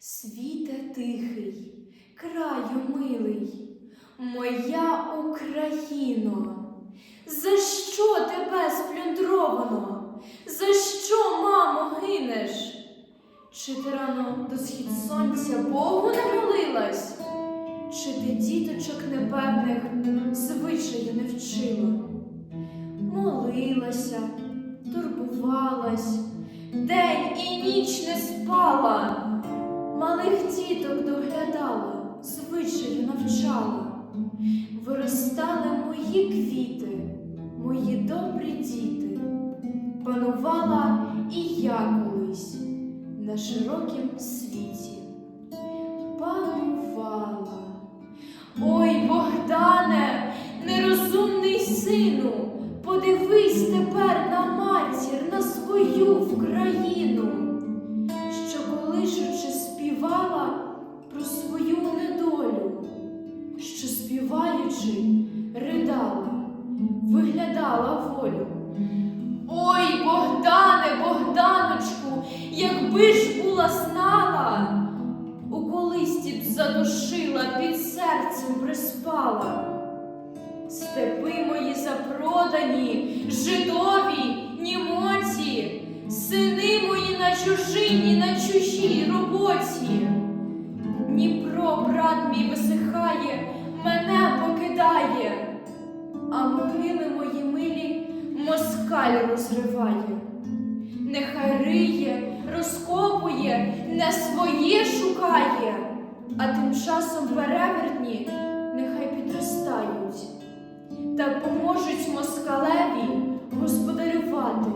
Світе тихий, краю милий, моя Україно, за що тебе сплюндровано? За що, мамо, гинеш? Чи ти рано до схід сонця Богу не молилась? Чи ти діточок непевних звичаю не вчила? Молилася, турбувалась, день і ніч не спала, малих діток доглядала, звичаю навчала. Виростали мої квіти, мої добрі діти, панувала і я колись на широкім світі. Співаючи, ридала, виглядала волю. Ой, Богдане, Богданочку, якби ж була знала, у колисті б задушила, під серцем приспала. Степи мої запродані, жидові, німоці, сини мої на чужині, на чужій роботі. Дніпро, брат мій висихає, мене а мої милі москаль розриває. Нехай риє, розкопує, не своє шукає, а тим часом перевертні нехай підростають та поможуть москалеві господарювати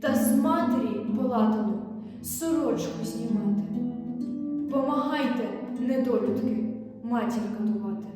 та з матері полатану сорочку знімати. Помагайте, недолюдки, матір катувати.